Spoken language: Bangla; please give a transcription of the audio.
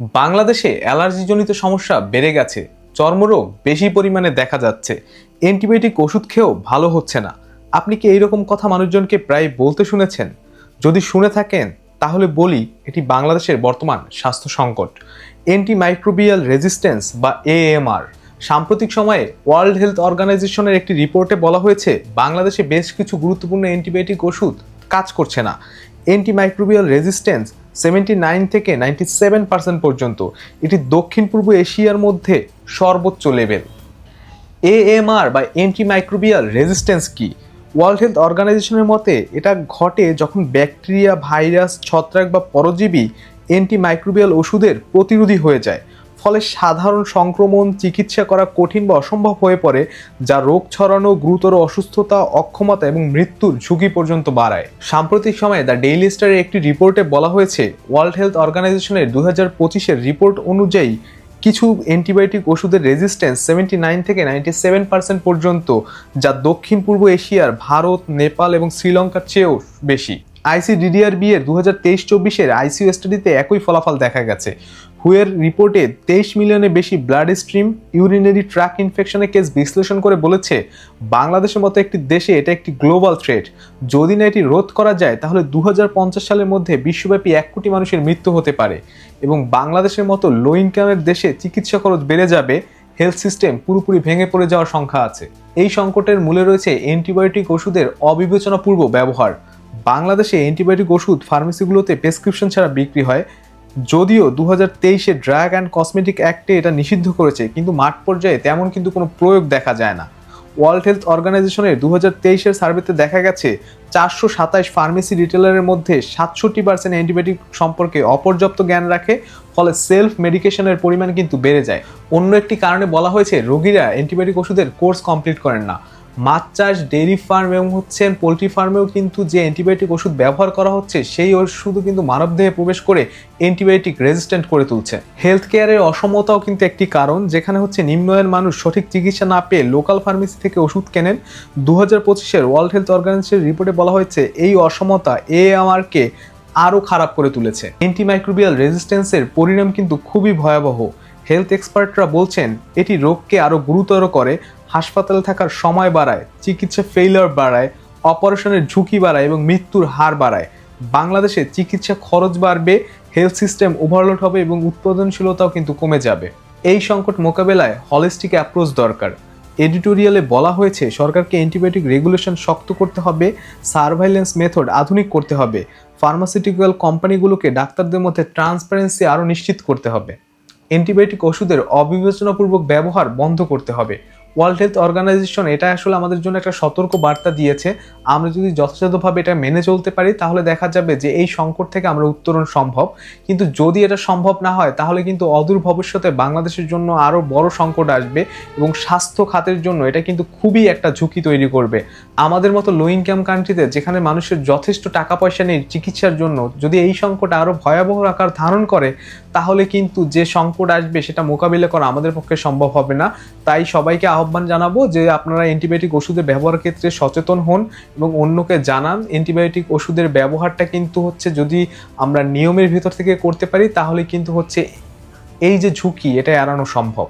বাংলাদেশে অ্যালার্জিজনিত সমস্যা বেড়ে গেছে। চর্মরোগ বেশি পরিমাণে দেখা যাচ্ছে। অ্যান্টিবায়োটিক ওষুধ খেয়েও ভালো হচ্ছে না। আপনি কি এইরকম কথা মানুষজনকে প্রায় বলতে শুনেছেন? যদি শুনে থাকেন, তাহলে বলি এটি বাংলাদেশের বর্তমান স্বাস্থ্য সংকট। অ্যান্টিমাইক্রোবিয়াল রেজিস্ট্যান্স বা এএমআর সাম্প্রতিক সময়ে ওয়ার্ল্ড হেলথ অর্গানাইজেশনের একটি রিপোর্টে বলা হয়েছে, বাংলাদেশে বেশ কিছু গুরুত্বপূর্ণ অ্যান্টিবায়োটিক ওষুধ কাজ করছে না। অ্যান্টিমাইক্রোবিয়াল রেজিস্ট্যান্স সেভেন্টি নাইন থেকে নাইনটি সেভেন পার্সেন্ট পর্যন্ত এটি দক্ষিণ পূর্ব এশিয়ার মধ্যে সর্বোচ্চ লেভেল এএমআর বা অ্যান্টিমাইক্রোবিয়াল রেজিস্ট্যান্স কী? ওয়ার্ল্ড হেলথ অর্গানাইজেশনের মতে, এটা ঘটে যখন ব্যাকটেরিয়া ভাইরাস ছত্রাক বা পরজীবী অ্যান্টিমাইক্রোবিয়াল ওষুধের প্রতিরোধী হয়ে যায়। ফলে সাধারণ সংক্রমণ, চিকিৎসা করা কঠিন বা অসম্ভব হয়ে পড়ে, যা রোগ ছড়ানো, গুরুতর অসুস্থতা, অক্ষমতা এবং মৃত্যুর ঝুঁকি পর্যন্ত বাড়ায়। সাম্প্রতিক সময়ে দ্য ডেইলি স্টারের একটি রিপোর্টে বলা হয়েছে, ওয়ার্ল্ড হেলথ অর্গানাইজেশনের দু হাজার পঁচিশের রিপোর্ট অনুযায়ী কিছু অ্যান্টিবায়োটিক ওষুধের রেজিস্ট্যান্স সেভেন্টি নাইন থেকে নাইনটি সেভেন পার্সেন্ট পর্যন্ত, যা দক্ষিণ পূর্ব এশিয়ার ভারত, নেপাল এবং শ্রীলঙ্কার চেয়েও বেশি। আইসিডিডিআরবি এর দু হাজার তেইশ চব্বিশের স্টাডিতে একই ফলাফল দেখা গেছে। হুয়ের রিপোর্টে তেইশ মিলিয়নের বেশি ব্লাড স্ট্রিম, ইউরিনারি ট্র্যাক ইনফেকশনের কেস বিশ্লেষণ করে বলেছে, বাংলাদেশের মতো একটি দেশে এটা একটি গ্লোবাল থ্রেট। যদি না এটি রোধ করা যায়, তাহলে দু হাজার পঞ্চাশ সালের মধ্যে বিশ্বব্যাপী এক কোটি মানুষের মৃত্যু হতে পারে এবং বাংলাদেশের মতো লো ইনকামের দেশে চিকিৎসা খরচ বেড়ে যাবে হেলথ সিস্টেম পুরোপুরি ভেঙে পড়ে যাওয়ার সংখ্যা আছে। এই সংকটের মূলে রয়েছে অ্যান্টিবায়োটিক ওষুধের অবিবেচনাপূর্ব ব্যবহার। বাংলাদেশে অ্যান্টিবায়োটিক ওষুধ ফার্মেসিগুলোতে প্রেসক্রিপশন ছাড়া বিক্রি হয়। যদিও দু হাজার তেইশে ড্রাগ অ্যান্ড কসমেটিক অ্যাক্টে এটা নিষিদ্ধ করেছে, কিন্তু মাঠ পর্যায়ে তেমন কিন্তু কোনো প্রয়োগ দেখা যায় না। ওয়ার্ল্ড হেলথ অর্গানাইজেশনের দু হাজার তেইশের সার্ভেতে দেখা গেছে, চারশো সাতাশ ফার্মেসি রিটেলারের মধ্যে সাতষট্টি পার্সেন্ট অ্যান্টিবায়োটিক সম্পর্কে অপর্যাপ্ত জ্ঞান রাখে, ফলে সেলফ মেডিকেশনের পরিমাণ কিন্তু বেড়ে যায়। অন্য একটি কারণে বলা হয়েছে, রোগীরা অ্যান্টিবায়োটিক ওষুধের কোর্স কমপ্লিট করেন না। মাছ চাষ ডেইরি ফার্ম এবং হচ্ছে পোলট্রি ফার্মেও কিন্তু যে অ্যান্টিবায়োটিক ওষুধ ব্যবহার করা হচ্ছে, সেই ওষুধও কিন্তু মানবদেহে প্রবেশ করে অ্যান্টিবায়োটিক রেজিস্ট্যান্ট করে তুলছে। হেলথ কেয়ারের অসমতাও কিন্তু একটি কারণ, যেখানে হচ্ছে নিম্ন আয়ের মানুষ সঠিক চিকিৎসা না পেয়ে লোকাল ফার্মেসি থেকে ওষুধ কেনেন। দু হাজার পঁচিশের ওয়ার্ল্ড হেলথ অর্গানাইজেশনের রিপোর্টে বলা হয়েছে, এই অসমতা এ আমারকে আরও খারাপ করে তুলেছে। অ্যান্টিমাইক্রোবিয়াল রেজিস্ট্যান্সের পরিণাম কিন্তু খুবই ভয়াবহ। হেলথ এক্সপার্টরা বলছেন, এটি রোগকে আরও গুরুতর করে হাসপাতালে থাকার সময় বাড়ায়, চিকিৎসা ফেইলার বাড়ায় অপারেশনের ঝুঁকি বাড়ায় এবং মৃত্যুর হার বাড়ায়। বাংলাদেশে চিকিৎসা খরচ বাড়বে হেলথ সিস্টেম ওভারলোড হবে এবং উৎপাদনশীলতাও কিন্তু কমে যাবে। এই সংকট মোকাবেলায় হলিস্টিক অ্যাপ্রোচ দরকার। এডিটোরিয়ালে বলা হয়েছে, সরকারকে অ্যান্টিবায়োটিক রেগুলেশন শক্ত করতে হবে সার্ভাইলেন্স মেথড আধুনিক করতে হবে ফার্মাসিউটিক্যাল কোম্পানিগুলোকে ডাক্তারদের মধ্যে ট্রান্সপারেন্সি আরও নিশ্চিত করতে হবে। অ্যান্টিবায়োটিক ওষুধের অবিবেচনাপূর্বক ব্যবহার বন্ধ করতে হবে। ওয়ার্ল্ড হেলথ অর্গানাইজেশন এটা আসলে আমাদের জন্য একটা সতর্ক বার্তা দিয়েছে। আমরা যদি যথাযথভাবে এটা মেনে চলতে পারি, তাহলে দেখা যাবে যে এই সংকট থেকে আমরা উত্তরণ সম্ভব। কিন্তু যদি এটা সম্ভব না হয়, তাহলে কিন্তু অদূর ভবিষ্যতে বাংলাদেশের জন্য আরও বড় সংকট আসবে এবং স্বাস্থ্য খাতের জন্য এটা কিন্তু খুবই একটা ঝুঁকি তৈরি করবে। আমাদের মতো লো ইনকাম কান্ট্রিতে যেখানে মানুষের যথেষ্ট টাকা পয়সা নেই চিকিৎসার জন্য, যদি এই সংকট আরও ভয়াবহ আকার ধারণ করে, তাহলে কিন্তু যে সংকট আসবে সেটা মোকাবিলা করা আমাদের পক্ষে সম্ভব হবে না। তাই সবাইকে আহ্বান জানাব যে আপনারা অ্যান্টিবায়োটিক ওষুধের ব্যবহারের ক্ষেত্রে সচেতন হন এবং অন্যকে জানান অ্যান্টিবায়োটিক ওষুধের ব্যবহারটা কিন্তু হচ্ছে যদি আমরা নিয়মের ভিতর থেকে করতে পারি, তাহলে কিন্তু হচ্ছে এই যে ঝুঁকি এটা এড়ানো সম্ভব।